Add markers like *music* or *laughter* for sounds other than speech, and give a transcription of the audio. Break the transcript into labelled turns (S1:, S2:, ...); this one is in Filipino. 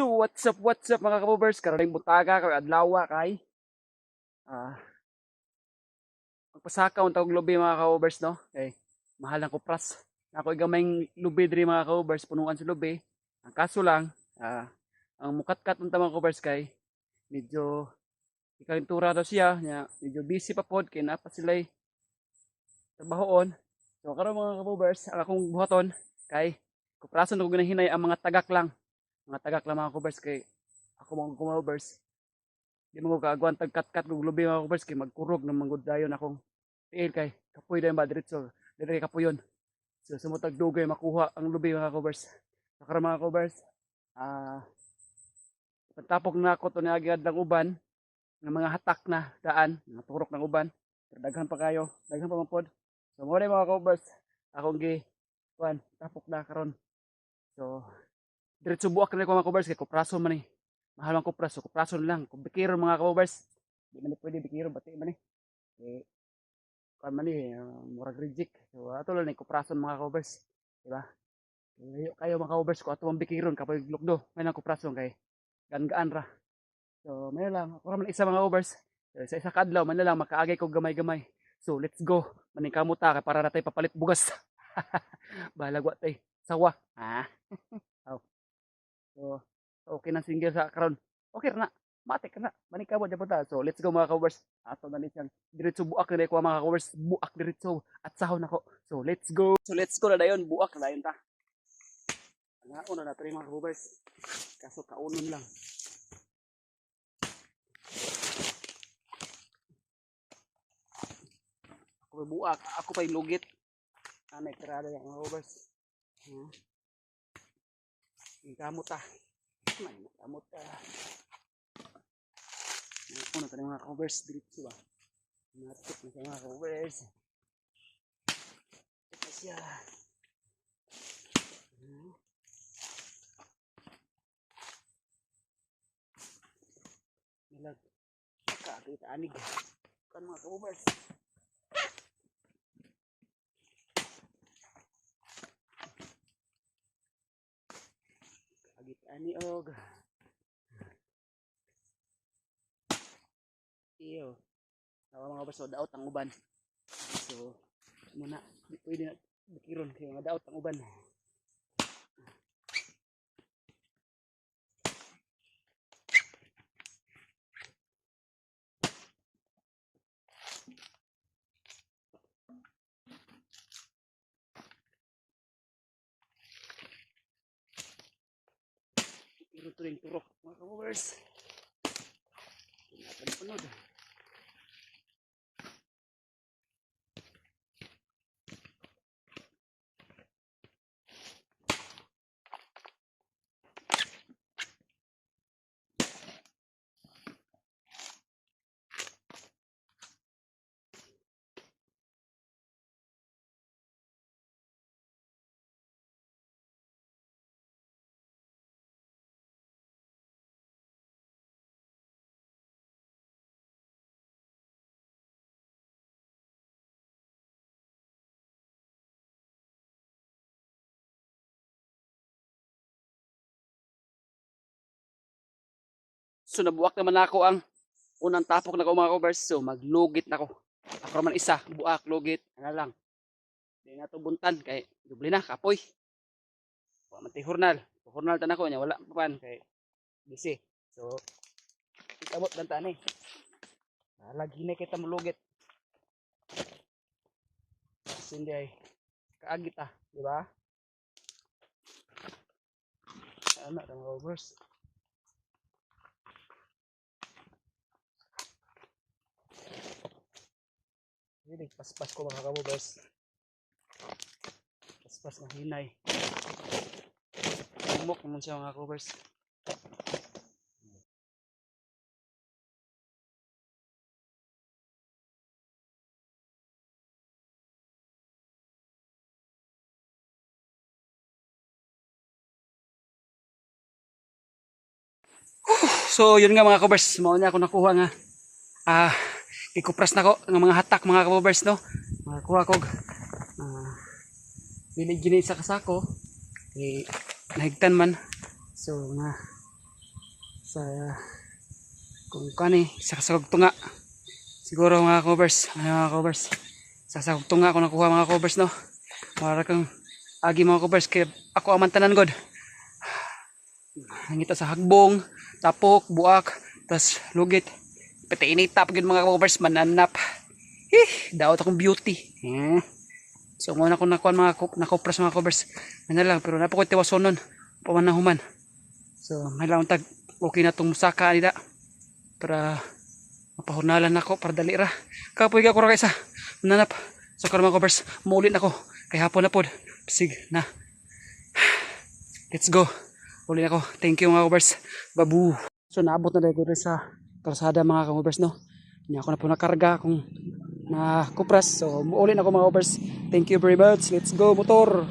S1: So what's up, what's up mga kabubers? Karoling butaga kay adlaw kay ah magpasaka ang tawag lubi mga kabubers no. Kay mahal ang kupras. Ako igamay lubi diri mga kabubers punuan sa lubi. Ang kaso lang ah ang mukatkat ng mga kabubers kay medyo ikalintura daw siya nya medyo busy pa pod kay napa sila trabahoon. So karon mga kabubers ang akong buhaton kay kuprason ko ginahinay ang mga tagak lang mga tagak lang mga covers kay ako mga covers di mo kaagwan tagkat-kat kog lubi mga covers kay magkurog ng manggod dayon akong tiil kay kapoy dayon ba diretso dire kay kapoyon so sumutag dugay makuha ang lubi mga covers so karon mga covers ah pagtapok na ako to niagad ng uban ng mga hatak na daan mga turok ng uban. Daghan pa kayo daghan pa mapod so mo mga covers akong gi kuan tapok na karon. So diretso buwak na ko mga covers kay kupraso man eh. Mahal man kupras, so kupraso na lang. Kung bikiro mga covers, di man eh pwede bikiro bati man eh. Eh kan man eh uh, murag reject. So ato lang ni kupraso mga covers, di ba? Kayo, kayo mga covers ko ato ang bikiron kapag lukdo, may nang kupraso kay gaan ra. So may lang, ako raman isa mga. So, sa isa kadlaw man lang makaagay ko gamay-gamay. So let's go. Maning kamuta para natay papalit bugas. *laughs* Bahala wa tay. Sawa. Ah. *laughs* So, okay na single sa karon. Okay na. Mate ka na. Manikabo dyan punta. So, let's go mga covers. Ato na ni siyang diretso buak na ko mga covers. Buak diretso. At sahon ako. So, let's go. So, let's go na dayon. Buak na dayon ta. Ang na na mga covers. Kaso kaunon lang. Ako pa buak. Ako pa lugit. Anay, karada yung mga covers. Hmm. Ang kamot ah. May kamot ah. Ano na mga covers dito ba? Natik na sa mga covers. Ito siya. Hmm. Nalag. Kakita anig. Kan mga covers. Agit ani og. Iyo. Nawa mga baso daot ang uban. So muna pwede na bikiron kay mga daot ang uban. To rin turok mga covers. Natin punod. So nabuwak naman ako ang unang tapok na ko mga covers. So maglugit na ko. Ako naman isa, buak, lugit, ano lang. Hindi na to buntan kay dubli na, kapoy. Wa man ti hurnal. Hurnal tan ako niya, wala pa pan kay busy. So itabot dan tani. Lagi na kita mulugit. Kasi hindi ay kaagit ah, di ba? Ano, mga covers. Hindi, paspas ko mga kabubers. Paspas ng hinay. Umok naman siya mga kabubers. So, yun nga mga kabers. Mao niya ako nakuha nga. Ah, ikupras na ko ng mga hatak mga kabobers no? Mga kuha kog uh, bilig gini sa kasako eh nahigtan man. So nga sa kung kani sa kasagog tunga siguro mga covers ano mga covers sa kasagog tunga ako nakuha mga covers no? Para kang agi mga covers kaya ako aman tanan god. Nangita sa hagbong tapok buak tas lugit pati initap gud mga covers mananap. Eh daot akong beauty. Eh. so muna ko nakuha mga nakopras mga covers ano lang pero napakoy tiwasonon pamanahuman so may lang tag okay na tong musaka nila. Para mapahunalan ako para dali ra. Kapoy ka ko ra kaysa nanap so karon mga covers muulit ako. Kay hapon na pod sig na. Let's go. Uli ako. Thank you mga covers babu. So naabot na dahil ko sa kalsada mga covers no? Hindi ako na po nakarga kung na kupras so muulit ako mga covers thank you very much. Let's go motor